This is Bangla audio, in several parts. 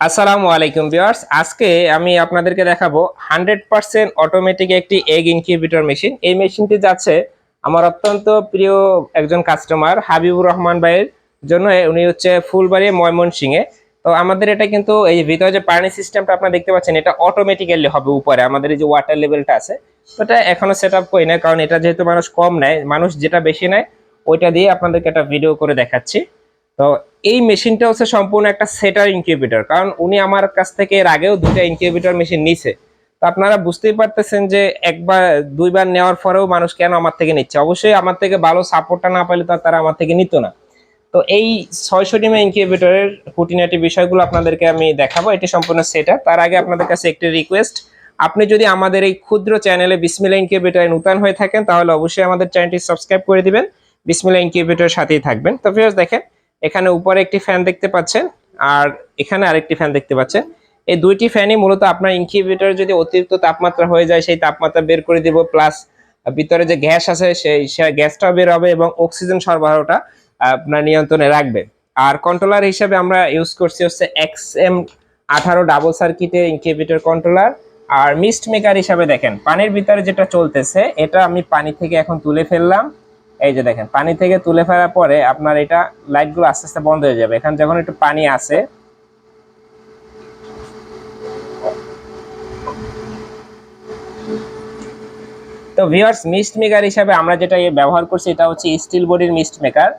আসসালামু আলাইকুম ভিউয়ার্স। আজকে আমি আপনাদেরকে দেখাবো হান্ড্রেড পার্সেন্ট অটোমেটিক একটি এগ ইনকিউবেটর মেশিন এই মেশিনটি যাচ্ছে আমার অত্যন্ত প্রিয় একজন কাস্টমার হাবিবুর রহমান ভাইয়ের জন্য। উনি হচ্ছে ফুলবাড়ি ময়মনসিংহে। তো আমাদের এটা কিন্তু এই ভিতরে যে পানি সিস্টেমটা আপনারা দেখতে পাচ্ছেন, এটা অটোমেটিক্যালি হবে উপরে। আমাদের এই যে ওয়াটার লেভেলটা আছে, ওটা এটা এখনও সেট আপ করি না কারণ এটা যেহেতু মানুষ কম নেয়, মানুষ যেটা বেশি নেয়, ওইটা দিয়ে আপনাদেরকে একটা ভিডিও করে দেখাচ্ছি। তো এই মেশিনটা হচ্ছে সম্পূর্ণ একটা সেটার ইনকিউবেটর কারণ উনি আমার কাছ থেকে এর আগেও দুটো ইনকিউবেটর মেশিন নিছে। তো আপনারা বুঝতেই পারতেছেন যে একবার, দুইবার নেওয়ার পরেও মানুষ কেন আমার থেকে নিচ্ছে? অবশ্যই আমার থেকে ভালো সাপোর্টটা না পেলে তো তারা আমার থেকে নিত না। তো এই ছয়শো ডিমে ইনকিউবেটরের খুঁটিনাটি বিষয়গুলো আপনাদেরকে আমি দেখাবো। এটি সম্পূর্ণ সেটার তার আগে আপনাদের কাছে একটি রিকোয়েস্ট আপনি যদি আমাদের এই ক্ষুদ্র চ্যানেলে বিসমিলা ইনকিউবেটরে নূতন হয়ে থাকেন, তাহলে অবশ্যই আমাদের চ্যানেলটি সাবস্ক্রাইব করে দিবেন। বিসমিলা ইনকিউবেটরের সাথেই থাকবেন। তো ভিউয়ার্স দেখেন এখানে উপরে একটি ফ্যান দেখতে পাচ্ছেন, আর এখানে আরেকটি ফ্যান দেখতে পাচ্ছেন। এই দুইটি ফ্যানই মূলত আপনার ইনকিউবেটর যদি অতিরিক্ত তাপমাত্রা হয়ে যায়, সেই তাপমাত্রা বের করে দিব প্লাস ভিতরে যে গ্যাস আছে, সেই গ্যাসটাও বের হবে এবং অক্সিজেন সরবরাহটা আপনার নিয়ন্ত্রণে রাখবে। আর কন্ট্রোলার হিসেবে আমরা ইউজ করছি হচ্ছে এক্স এম আঠারো ডাবল সার্কিটের ইনকিউবেটর কন্ট্রোলার আর মিস্ট মেকার হিসাবে দেখেন, পানির ভিতরে যেটা চলতেছে, এটা আমি পানি থেকে এখন তুলে ফেললাম। এই যে দেখেন, পানি থেকে তুলে ফেলার পরে আপনার এটা লাইটগুলো আস্তে আস্তে বন্ধ হয়ে যাবে। এখানে যখন একটু পানি আসে তো ভিউয়ার্স মিস্ট মেকার হিসাবে আমরা যেটা ইয়ে ব্যবহার করছি, এটা হচ্ছে স্টিল বডির মিস্ট মেকার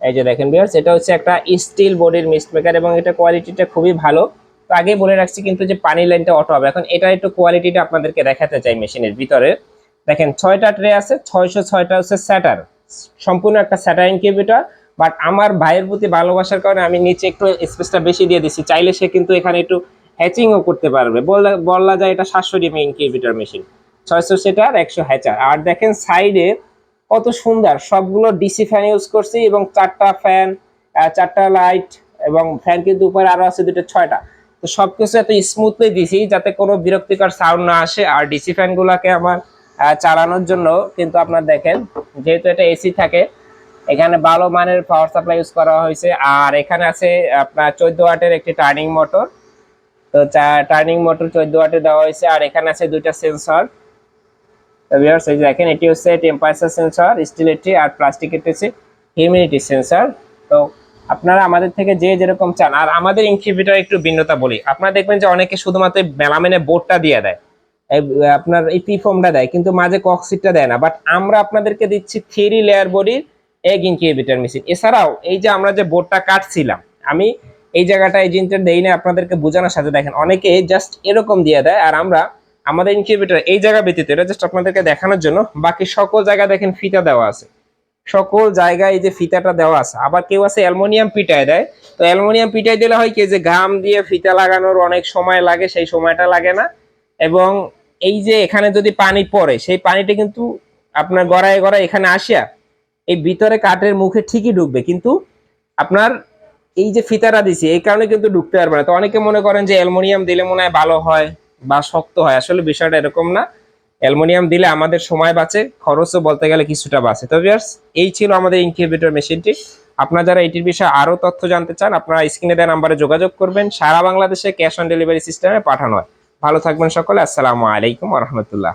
এই যে দেখেন ভিউয়ার্স এটা হচ্ছে একটা স্টিল বডির মিস্ট মেকার এবং এটা কোয়ালিটিটা খুবই ভালো। তো আগেই বলে রাখছি কিন্তু যে পানি লাইনটা অটো হবে। এখন এটা একটু কোয়ালিটিটা আপনাদেরকে দেখাতে চাই মেশিনের ভিতরে। দেখেন, ছয়টা ট্রে আছে, ছয়শো ছয়টা হচ্ছে স্যাটার সম্পূর্ণ একটা স্যাটার ইনকিউবেটর বাট আমার ভাইয়ের প্রতি ভালোবাসার কারণে আমি নিচে একটু স্পেসটা বেশি দিয়ে দিচ্ছি চাইলে সে কিন্তু এখানে একটু হ্যাচিংও করতে পারবে। বলা বলা যায় এটা সাতশো ডিএম ইনকিউবেটর মেশিন ছয়শো সেটার একশো হ্যাচার আর দেখেন সাইডে কত সুন্দর। সবগুলো ডিসি ফ্যান ইউজ করছি এবং চারটা ফ্যান চারটা লাইট এবং ফ্যান কিন্তু উপরে আরও আছে দুটো, ছয়টা। তো সবকিছু এত স্মুথলি দিছি যাতে কোনো বিরক্তিকর সাউন্ড না আসে। আর ডিসি ফ্যানগুলোকে আমার চালানোর জন্য কিন্তু আপনার দেখেন, যেহেতু এটা এসি থাকে, এখানে ভালো মানের পাওয়ার সাপ্লাই ইউজ করা হয়েছে। আর এখানে আছে আপনার চোদ্দ ওয়াটের একটি টার্নিং মোটর তো টার্নিং মোটর চোদ্দ ওয়াটে দেওয়া হয়েছে। আর এখানে আছে দুইটা সেন্সর দেখেন, এটি হচ্ছে টেম্পারেচার সেন্সর স্টিলেরটি আর প্লাস্টিকের হচ্ছে হিউমিডিটি সেন্সর তো আপনারা আমাদের থেকে যে যেরকম চান, আর আমাদের ইনকিউবেটর একটু ভিন্নতা বলি। আপনারা দেখবেন যে অনেকে শুধুমাত্র মেলামেনে বোর্ডটা দিয়ে দেয়। আপনার এই পি ফর্মটা দেয়, কিন্তু মাঝে কক্সিটটা দেয় না। বাট আমরা আপনাদেরকে দিচ্ছি থ্রি লেয়ার বডির এগ ইনকিউবেটর মেশিন এছাড়াও, এই যে আমরা যে বোর্ডটা কাটছিলাম, আমি এই জায়গাটা, এই জিনিসটা দেই না আপনাদেরকে বোঝানোর সাথে দেখেন। অনেকে জাস্ট এরকম দিয়ে দেয়, আর আমরা আমাদের ইনকিউবেটর এই জায়গা ব্যতীত, এটা জাস্ট আপনাদেরকে দেখানোর জন্য, বাকি সকল জায়গায় দেখেন ফিতা দেওয়া আছে। সকল জায়গায় এই যে ফিতাটা দেওয়া আছে। আবার কেউ আছে অ্যালমোনিয়াম পিটায় দেয়। তো অ্যালমোনিয়াম পিটাই দিলে হয় কি যে ঘাম দিয়ে ফিতা লাগানোর অনেক সময় লাগে, সেই সময়টা লাগে না। এবং এই যে এখানে যদি পানি পড়ে, সেই পানিটা কিন্তু আপনার গড়ায় গড়ায় এখানে আসিয়া এই ভিতরে কাঠের মুখে ঠিকই ঢুকবে। কিন্তু আপনার এই যে ফিতাটা দিছি, এই কারণে কিন্তু ঢুকতে পারবে না। তো অনেকে মনে করেন যে অ্যালমোনিয়াম দিলে মনে হয় ভালো হয় বা শক্ত হয়। আসলে বিষয়টা এরকম না। অ্যালুমিনিয়াম দিলে আমাদের সময় বাঁচে, খরচও বলতে গেলে কিছুটা বাঁচে। তো ভিউয়ার্স এই ছিল আমাদের ইনকিউবেটর মেশিনটি আপনারা যারা এটির বিষয়ে আরও তথ্য জানতে চান, আপনারা স্ক্রিনে দেওয়া নাম্বারে যোগাযোগ করবেন। সারা বাংলাদেশে ক্যাশ অন ডেলিভারি সিস্টেমে পাঠানো হয়। ভালো থাকবেন সকলে। আসসালামু আলাইকুম রহমতুল্লাহ।